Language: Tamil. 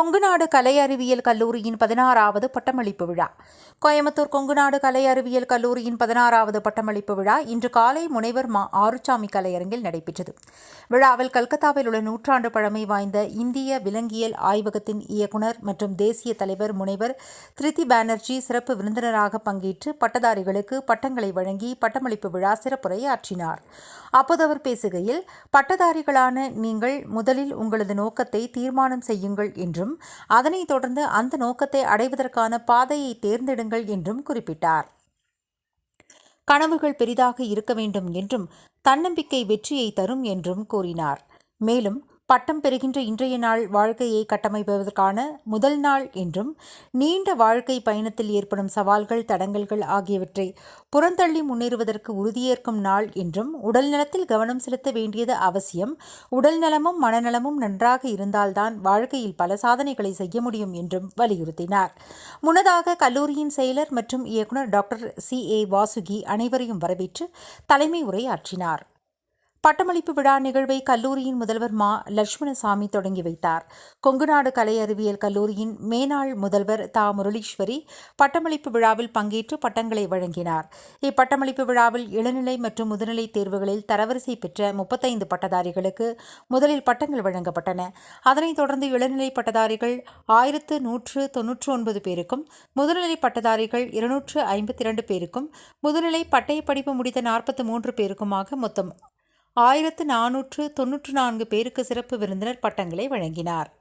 கொங்குநாடு கலை அறிவியல் கல்லூரியின் பதினாறாவது பட்டமளிப்பு விழா. கோயம்புத்தூர் கொங்குநாடு கலை அறிவியல் கல்லூரியின் பதினாறாவது பட்டமளிப்பு விழா இன்று காலை முனைவர் மா. ஆறுசாமி கலையரங்கில் நடைபெற்றது. விழாவில் கல்கத்தாவில் உள்ள நூற்றாண்டு பழமை வாய்ந்த இந்திய விலங்கியல் ஆய்வகத்தின் இயக்குனர் மற்றும் தேசிய தலைவர் முனைவர் திருதி பானர்ஜி சிறப்பு விருந்தினராக பங்கேற்று பட்டதாரிகளுக்கு பட்டங்களை வழங்கி பட்டமளிப்பு விழா சிறப்புரை ஆற்றினார். அப்போது அவர் பேசுகையில் பட்டதாரிகளான நீங்கள் முதலில் உங்களது நோக்கத்தை தீர்மானம் செய்யுங்கள் என்றும் அதனைத் தொடர்ந்து அந்த நோக்கத்தை அடைவதற்கான பாதையை தேர்ந்தெடுங்கள் என்றும் குறிப்பிட்டார். கனவுகள் பெரிதாக இருக்க வேண்டும் என்றும் தன்னம்பிக்கை வெற்றியை தரும் என்றும் கூறினார். மேலும் பட்டம் பெறுகின்ற இன்றைய நாள் வாழ்க்கையை கட்டமைப்பதற்கான முதல் நாள் என்றும் நீண்ட வாழ்க்கை பயணத்தில் ஏற்படும் சவால்கள் தடங்கல்கள் ஆகியவற்றை புறந்தள்ளி முன்னேறுவதற்கு உறுதியேற்கும் நாள் என்றும் உடல் நலத்தில் கவனம் செலுத்த வேண்டியது அவசியம். உடல் நலமும் மனநலமும் நன்றாக இருந்தால்தான் வாழ்க்கையில் பல சாதனைகளை செய்ய முடியும் என்றும் வலியுறுத்தினார். முன்னதாக கல்லூரியின் செயலர் மற்றும் இயக்குனர் டாக்டர் சி. ஏ. வாசுகி அனைவரையும் வரவேற்று தலைமை உரை ஆற்றினார் பட்டமளிப்பு விழா நிகழ்வை கல்லூரியின் முதல்வர் மா. லட்சுமணசாமி தொடங்கி வைத்தார். கொங்குநாடு கலை அறிவியல் கல்லூரியின் மேனாள் முதல்வர் தா. முரளீஸ்வரி பட்டமளிப்பு விழாவில் பங்கேற்று பட்டங்களை வழங்கினார். இப்பட்டமளிப்பு விழாவில் இளநிலை மற்றும் முதுநிலை தேர்வுகளில் தரவரிசை பெற்ற முப்பத்தைந்து பட்டதாரிகளுக்கு முதலில் பட்டங்கள் வழங்கப்பட்டன. அதனைத் தொடர்ந்து இளநிலை பட்டதாரிகள் ஆயிரத்து நூற்று தொன்னூற்று ஒன்பது பேருக்கும் முதுநிலை பட்டதாரிகள் இருநூற்று ஐம்பத்தி இரண்டு பேருக்கும் முதுநிலை பட்டய படிப்பு முடித்த நாற்பத்தி மூன்று பேருக்குமாக மொத்தம் ஆயிரத்து நானூற்று தொன்னூற்று நான்கு பேருக்கு சிறப்பு விருந்தினர் பட்டங்களை வழங்கினார்.